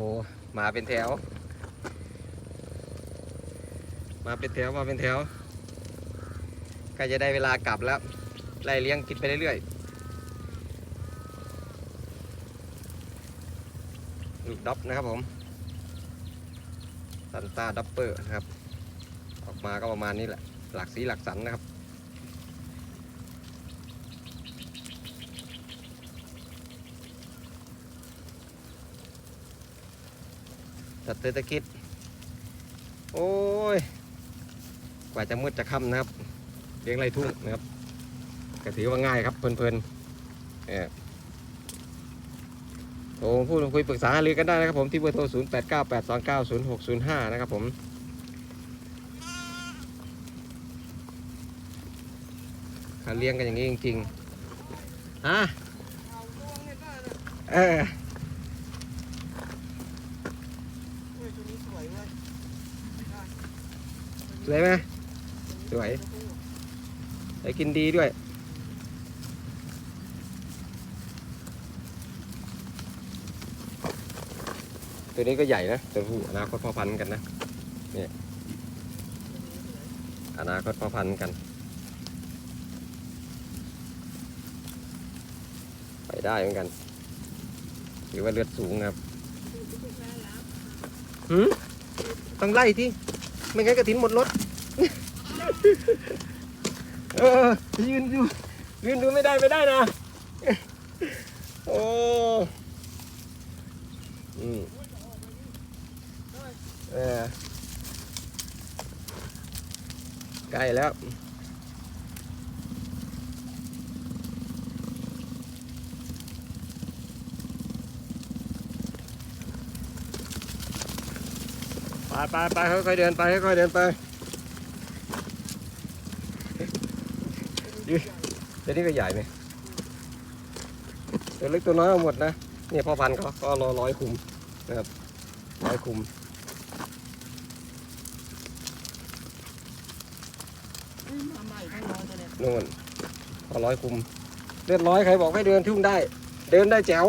อ้มาเป็นแถว มาเป็นแถวมาเป็นแถวใกล้จะได้เวลากลับแล้วไล่เลี้ยงกินไปเรื่อยๆลูกด็อปนะครับผมซันต้าด็อปเปอร์นะครับ ออกมาก็ประมาณนี้แหละ หลักสีหลักสันนะครับ สัตว์เศรษฐกิจ โอ้ย กว่าจะมืดจะค่ำนะครับ เลี้ยงไรทุ่งนะครับก็ถือว่าง่ายครับ เพลินๆเออโทรพูดคุยปรึกษาหารือกันได้นะครับผมที่เบอร์โทร 0 8 9 8 2 9 0 6 0 5 นะครับผม เขาเลี้ยงกันอย่างนี้จริงๆ ฮะเออ สวยไหมสวยได้กินดีด้วย ตัวนี้ก็ใหญ่นะตัวผู้อนาคตพ่อพันธุ์กันนะเนี่ยอนาคตพ่อพันธุ์กัน ไปได้เหมือนกันถือว่าเลือดสูงนะครับหืมต้องไล่ที่ ไม่งั้นกระถินหมดรถ เออ ยืนดูยืนดูไม่ได้ไม่ได้นะ โอ้อืมเออใกล้แล้ว ไปไปไปค่อยๆเดินไปค่อยๆเดินไปตัวนี้ก็ใหญ่เนี่ยตัวเล็กตัวน้อยเอาหมดนะเนี่ยพ่อพันธุ์เขาก็รอร้อยคุมนะครับร้อยคุมนู่นพอร้อยคุมเลือดร้อยใครบอกให้เดินทุ่งได้ เดินได้แจ๋ว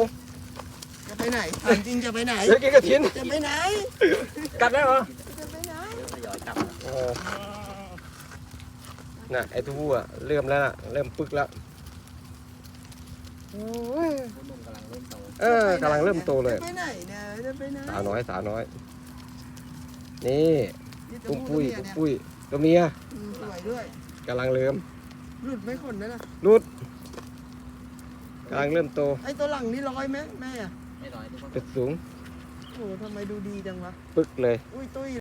ไปไหนถามจริงจะไปไหนเดี๋ยวกินกระถินจะไปไหนกัดได้เหรอจะไปไหนโอ้น่ะไอ้ทูอะเริ่มแล้วน่ะเริ่มปึกแล้วโอ้ยเออกำลังเริ่มโตเลยจะไปไหนเนี่ยจะไปไหนสาวน้อยสาวน้อย นี่นี่ตัวปุ้มผู้ปุ้ยตัวปุ้มเมียปุ้ยตัวเมียเนี่ยอืมสวยด้วยกำลังเริ่มหลุดไม่ขนนั่นน่ะรุดกำลังเริ่มโตไอ้ตัวหลังนี่ร้อยไหมแม่อะ จุดสูง โอ้โหทำไมดูดีจังวะ ปึกเลย อุ้ยตุ้ย